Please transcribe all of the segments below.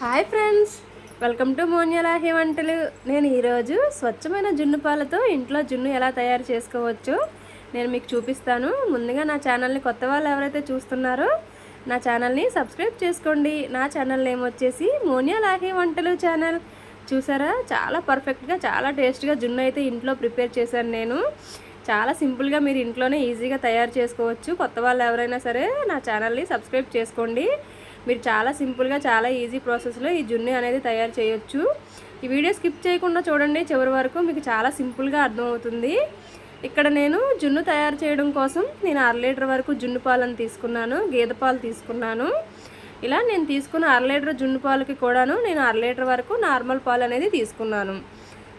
Hi friends welcome to Monyalahi వంటలు నేను ఈరోజు స్వచ్ఛమైన జున్ను పాలతో ఇంట్లో జున్ను ఎలా తయారు చేసుకోవచ్చు నేను మీకు చూపిస్తాను. ముందుగా నా ఛానల్ని కొత్త వాళ్ళు ఎవరైతే చూస్తున్నారో నా ఛానల్ని సబ్స్క్రైబ్ చేసుకోండి. నా ఛానల్ నేమ్ వచ్చేసి మోన్యలాహి వంటలు ఛానల్. చూసారా? చాలా పర్ఫెక్ట్గా చాలా టేస్ట్గా జున్ను అయితే ఇంట్లో ప్రిపేర్ చేశాను నేను. చాలా సింపుల్గా మీరు ఇంట్లోనే ఈజీగా తయారు చేసుకోవచ్చు. కొత్త వాళ్ళు ఎవరైనా సరే నా ఛానల్ని సబ్స్క్రైబ్ చేసుకోండి. మీరు చాలా సింపుల్గా చాలా ఈజీ ప్రాసెస్లో ఈ జున్ను అనేది తయారు చేయొచ్చు. ఈ వీడియో స్కిప్ చేయకుండా చూడండి చివరి వరకు మీకు చాలా సింపుల్గా అర్థమవుతుంది. ఇక్కడ నేను జున్ను తయారు చేయడం కోసం నేను అర లీటర్ వరకు జున్ను పాలను తీసుకున్నాను గేదె పాలు తీసుకున్నాను. ఇలా నేను తీసుకున్న అర లీటర్ జున్ను పాలకి కూడాను నేను అర లీటర్ వరకు నార్మల్ పాలు అనేది తీసుకున్నాను.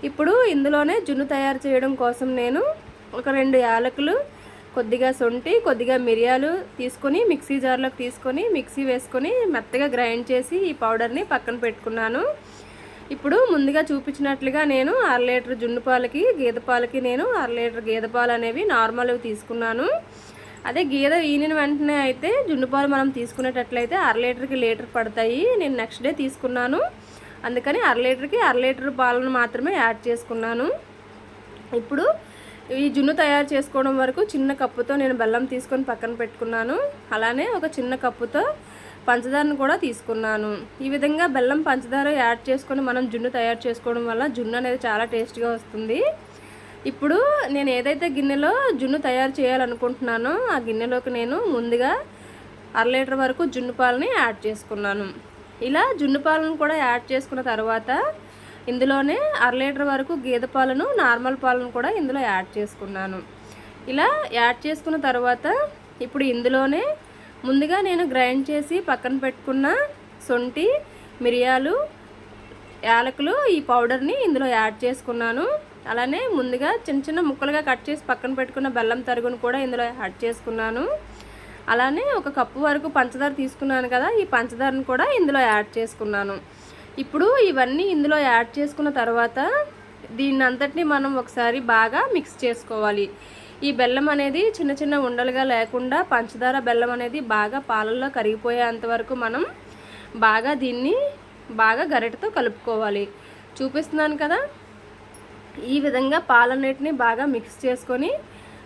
ఇప్పుడు ఇందులోనే జున్ను తయారు చేయడం కోసం నేను ఒక రెండు యాలకులు కొద్దిగా సొంటి కొద్దిగా మిరియాలు తీసుకొని మిక్సీ జార్లోకి తీసుకొని మిక్సీ వేసుకొని మెత్తగా గ్రైండ్ చేసి ఈ పౌడర్ని పక్కన పెట్టుకున్నాను. ఇప్పుడు ముందుగా చూపించినట్లుగా నేను అర లీటర్ జున్ను పాలకి గేదె పాలకి నేను అర లీటర్ గేదె పాలు అనేవి నార్మల్గా తీసుకున్నాను. అదే గేదె ఈనిన వెంటనే అయితే జున్ను పాలు మనం తీసుకునేటట్లయితే అర లీటర్కి లీటర్ పడతాయి. నేను నెక్స్ట్ డే తీసుకున్నాను. అందుకని అర లీటర్కి అర లీటర్ పాలను మాత్రమే యాడ్ చేసుకున్నాను. ఇప్పుడు ఈ జున్ను తయారు చేసుకోవడం వరకు చిన్న కప్పుతో నేను బెల్లం తీసుకొని పక్కన పెట్టుకున్నాను. అలానే ఒక చిన్న కప్పుతో పంచదారను కూడా తీసుకున్నాను. ఈ విధంగా బెల్లం పంచదార యాడ్ చేసుకొని మనం జున్ను తయారు చేసుకోవడం వల్ల జున్ను అనేది చాలా టేస్ట్గా వస్తుంది. ఇప్పుడు నేను ఏదైతే గిన్నెలో జున్ను తయారు చేయాలనుకుంటున్నానో ఆ గిన్నెలోకి నేను ముందుగా అర లీటర్ వరకు జున్ను పాలని యాడ్ చేసుకున్నాను. ఇలా జున్ను పాలను కూడా యాడ్ చేసుకున్న తర్వాత ఇందులోనే అర లీటర్ వరకు గేదె పాలను నార్మల్ పాలను కూడా ఇందులో యాడ్ చేసుకున్నాను. ఇలా యాడ్ చేసుకున్న తర్వాత ఇప్పుడు ఇందులోనే ముందుగా నేను గ్రైండ్ చేసి పక్కన పెట్టుకున్న సొంటి మిరియాలు యాలకులు ఈ పౌడర్ని ఇందులో యాడ్ చేసుకున్నాను. అలానే ముందుగా చిన్న చిన్న ముక్కలుగా కట్ చేసి పక్కన పెట్టుకున్న బెల్లం తరుగును కూడా ఇందులో యాడ్ చేసుకున్నాను. అలానే ఒక కప్పు వరకు పంచదార తీసుకున్నాను కదా ఈ పంచదారను కూడా ఇందులో యాడ్ చేసుకున్నాను. ఇప్పుడు ఇవన్నీ ఇందులో యాడ్ చేసుకున్న తర్వాత దీన్ని అంతటిని మనం ఒకసారి బాగా మిక్స్ చేసుకోవాలి. ఈ బెల్లం అనేది చిన్న చిన్న ఉండలుగా లేకుండా పంచదార బెల్లం అనేది బాగా పాలల్లో కరిగిపోయేంత వరకు మనం బాగా దీన్ని బాగా గరిటతో కలుపుకోవాలి. చూపిస్తున్నాను కదా? ఈ విధంగా పాలన్నిటిని బాగా మిక్స్ చేసుకొని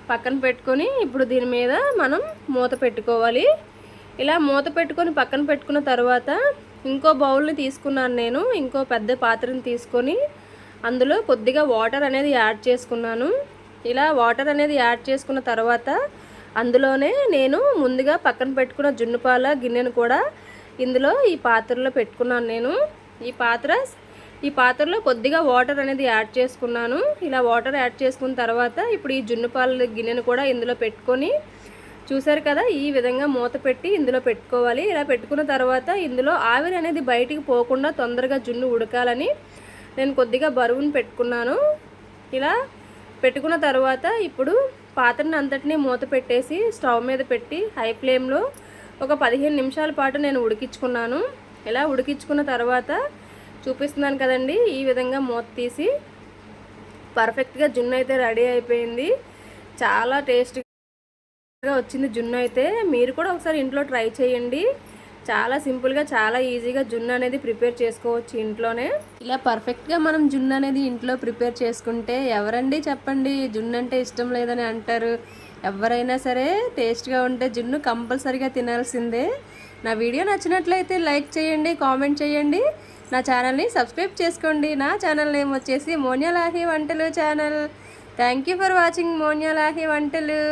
పక్కన పెట్టుకొని ఇప్పుడు దీని మీద మనం మూత పెట్టుకోవాలి. ఇలా మూత పెట్టుకొని పక్కన పెట్టుకున్న తర్వాత ఇంకో బౌల్ని తీసుకున్నాను నేను ఇంకో పెద్ద పాత్రని తీసుకొని అందులో కొద్దిగా వాటర్ అనేది యాడ్ చేసుకున్నాను. ఇలా వాటర్ అనేది యాడ్ చేసుకున్న తర్వాత అందులోనే నేను ముందుగా పక్కన పెట్టుకున్న జున్నుపాల గిన్నెను కూడా ఇందులో ఈ పాత్రలో పెట్టుకున్నాను నేను. ఈ పాత్ర ఈ పాత్రలో కొద్దిగా వాటర్ అనేది యాడ్ చేసుకున్నాను. ఇలా వాటర్ యాడ్ చేసుకున్న తర్వాత ఇప్పుడు ఈ జున్నుపాల గిన్నెను కూడా ఇందులో పెట్టుకొని చూసారు కదా ఈ విధంగా మూత పెట్టి ఇందులో పెట్టుకోవాలి. ఇలా పెట్టుకున్న తర్వాత ఇందులో ఆవిరి అనేది బయటికి పోకుండా తొందరగా జున్ను ఉడకాలని నేను కొద్దిగా బరువును పెట్టుకున్నాను. ఇలా పెట్టుకున్న తర్వాత ఇప్పుడు పాత్రని అంతటినీ మూత పెట్టేసి స్టవ్ మీద పెట్టి హై ఫ్లేమ్లో ఒక పదిహేను నిమిషాల పాటు నేను ఉడికించుకున్నాను. ఇలా ఉడికించుకున్న తర్వాత చూపిస్తున్నాను కదండి ఈ విధంగా మూత తీసి పర్ఫెక్ట్గా జున్ను అయితే రెడీ అయిపోయింది. చాలా టేస్ట్గా వచ్చింది జున్ను అయితే. మీరు కూడా ఒకసారి ఇంట్లో ట్రై చేయండి. చాలా సింపుల్గా చాలా ఈజీగా జున్ను అనేది ప్రిపేర్ చేసుకోవచ్చు ఇంట్లోనే. ఇలా పర్ఫెక్ట్గా మనం జున్ను అనేది ఇంట్లో ప్రిపేర్ చేసుకుంటే ఎవరండి చెప్పండి? జున్ను అంటే ఇష్టం లేదని అంటారు. ఎవరైనా సరే టేస్ట్గా ఉంటే జున్ను కంపల్సరీగా తినాల్సిందే. నా వీడియో నచ్చినట్లయితే లైక్ చేయండి కామెంట్ చేయండి. నా ఛానల్ని సబ్స్క్రైబ్ చేసుకోండి. నా ఛానల్ నేమ్ వచ్చేసి మోన్యాలాహి వంటలు channel. Thank you for watching Monyalahi వంటలు.